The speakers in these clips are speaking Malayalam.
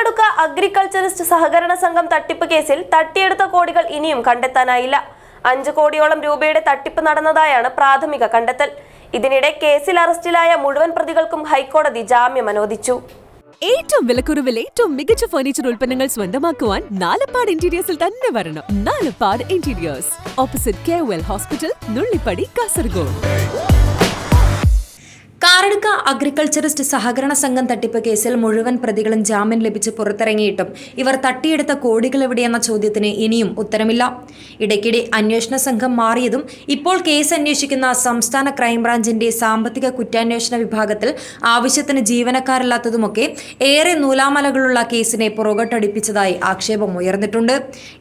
കാറടുക്ക അഗ്രികൾച്ചറിസ്റ്റ് സഹകരണ സംഘം തട്ടിപ്പ് കേസിൽ തട്ടിയെടുത്ത കോടികൾ ഇനിയും കണ്ടെത്താനായില്ല. അഞ്ച് കോടിയോളം രൂപയുടെ തട്ടിപ്പ് നടന്നതായാണ് പ്രാഥമിക കണ്ടെത്തൽ. ഇതിനിടെ കേസിൽ അറസ്റ്റിലായ മുഴുവൻ പ്രതികൾക്കും ഹൈക്കോടതി ജാമ്യം അനുവദിച്ചു. ഏറ്റവും വിലക്കുറവിൽ ഏറ്റവും മികച്ച ഫർണിച്ചർ ഉൽപ്പന്നങ്ങൾ സ്വന്തമാക്കുവാൻ നാലപ്പാട് ഇന്റീരിയേഴ്സിൽ തന്നെ വരണം. Nalappad interiors opposite K hospital Nullippady Kasaragod Karadka agriculturist സഹകരണ സംഘം തട്ടിപ്പ് കേസിൽ മുഴുവൻ പ്രതികളും ജാമ്യം ലഭിച്ച് പുറത്തിറങ്ങിയിട്ടും ഇവർ തട്ടിയെടുത്ത കോടികൾ എവിടെയെന്ന ചോദ്യത്തിന് ഇനിയും ഉത്തരമില്ല. ഇടയ്ക്കിടെ അന്വേഷണ സംഘം മാറിയതും ഇപ്പോൾ കേസ് അന്വേഷിക്കുന്ന സംസ്ഥാന ക്രൈംബ്രാഞ്ചിന്റെ സാമ്പത്തിക കുറ്റാന്വേഷണ വിഭാഗത്തിൽ ആവശ്യത്തിന് ജീവനക്കാരില്ലാത്തതുമൊക്കെ ഏറെ നൂലാമലകളുള്ള കേസിനെ പുറകോട്ടടിപ്പിച്ചതായി ആക്ഷേപം ഉയർന്നിട്ടുണ്ട്.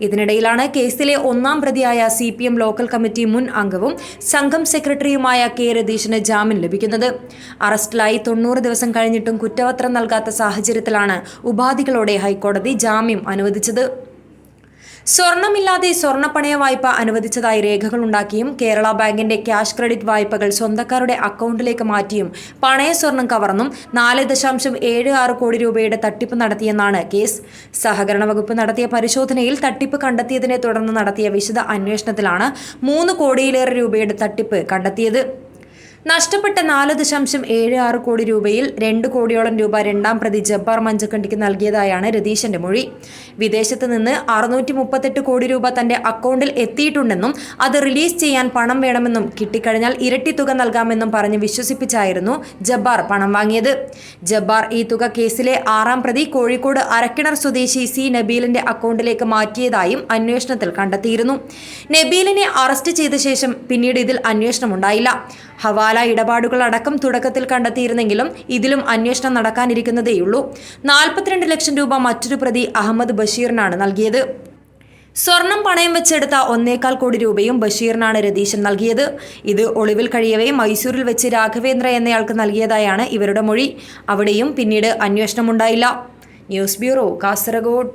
ഇതിനിടയിലാണ് കേസിലെ ഒന്നാം പ്രതിയായ സി ലോക്കൽ കമ്മിറ്റി മുൻ അംഗവും സംഘം സെക്രട്ടറിയുമായ കെ രതീഷിന് ജാമ്യം ലഭിക്കുന്നത്. അറസ്റ്റിലായി. തൊണ്ണൂറ് ദിവസം കഴിഞ്ഞിട്ടും കുറ്റപത്രം നൽകാത്ത സാഹചര്യത്തിലാണ് ഉപാധികളോടെ ഹൈക്കോടതി ജാമ്യം അനുവദിച്ചത്. സ്വർണമില്ലാതെ സ്വർണപ്പണയ വായ്പ അനുവദിച്ചതായി രേഖകളുണ്ടാക്കിയും കേരള ബാങ്കിന്റെ ക്യാഷ് ക്രെഡിറ്റ് വായ്പകൾ സ്വന്തക്കാരുടെ അക്കൗണ്ടിലേക്ക് മാറ്റിയും പണയ സ്വർണം കവർന്നും നാല് ദശാംശം ഏഴ് ആറ് കോടി രൂപയുടെ തട്ടിപ്പ് നടത്തിയെന്നാണ് കേസ്. സഹകരണ വകുപ്പ് നടത്തിയ പരിശോധനയിൽ തട്ടിപ്പ് കണ്ടെത്തിയതിനെ തുടർന്ന് നടത്തിയ വിശദ അന്വേഷണത്തിലാണ് മൂന്ന് കോടിയിലേറെ രൂപയുടെ തട്ടിപ്പ് കണ്ടെത്തിയത്. നഷ്ടപ്പെട്ട നാല് ദശാംശം ഏഴ് ആറ് കോടി രൂപയിൽ രണ്ട് കോടിയോളം രൂപ രണ്ടാം പ്രതി ജബ്ബാർ മഞ്ചക്കണ്ടിക്ക് നൽകിയതായാണ് രതീശന്റെ മൊഴി. വിദേശത്ത് നിന്ന് അറുന്നൂറ്റി മുപ്പത്തെട്ട് കോടി രൂപ തന്റെ അക്കൗണ്ടിൽ എത്തിയിട്ടുണ്ടെന്നും അത് റിലീസ് ചെയ്യാൻ പണം വേണമെന്നും കിട്ടിക്കഴിഞ്ഞാൽ ഇരട്ടി തുക നൽകാമെന്നും പറഞ്ഞ് വിശ്വസിപ്പിച്ചായിരുന്നു ജബ്ബാർ പണം വാങ്ങിയത്. ജബ്ബാർ ഈ തുക കേസിലെ ആറാം പ്രതി കോഴിക്കോട് അരക്കിണർ സ്വദേശി സി നബീലിന്റെ അക്കൗണ്ടിലേക്ക് മാറ്റിയതായും അന്വേഷണത്തിൽ കണ്ടെത്തിയിരുന്നു. നബീലിനെ അറസ്റ്റ് ചെയ്ത ശേഷം പിന്നീട് ഇതിൽ അന്വേഷണമുണ്ടായില്ല. ഹവാല ഇടപാടുകൾ അടക്കം തുടക്കത്തിൽ കണ്ടെത്തിയിരുന്നെങ്കിലും ഇതിലും അന്വേഷണം നടക്കാനിരിക്കുന്നതേയുള്ളൂ. നാൽപ്പത്തിരണ്ട് ലക്ഷം രൂപ മറ്റൊരു പ്രതി അഹമ്മദ് ബഷീറിനാണ് നൽകിയത്. സ്വർണം പണയം വെച്ചെടുത്ത ഒന്നേകാൽ കോടി രൂപയും ബഷീറിനാണ് രതീശൻ നൽകിയത്. ഇത് ഒളിവിൽ കഴിയവേ മൈസൂരിൽ വെച്ച് രാഘവേന്ദ്ര എന്നയാൾക്ക് നൽകിയതായാണ് ഇവരുടെ മൊഴി. അവിടെയും പിന്നീട് അന്വേഷണമുണ്ടായില്ല. News bureau Kasaragod.